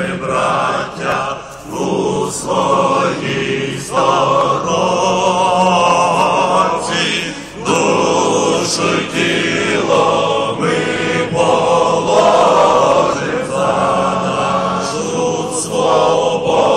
ми, браття, у своїй сторонці, душу тіло ми положим за нашу свободу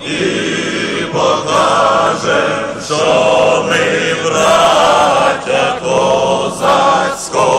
і покажем, що ми браття козацького.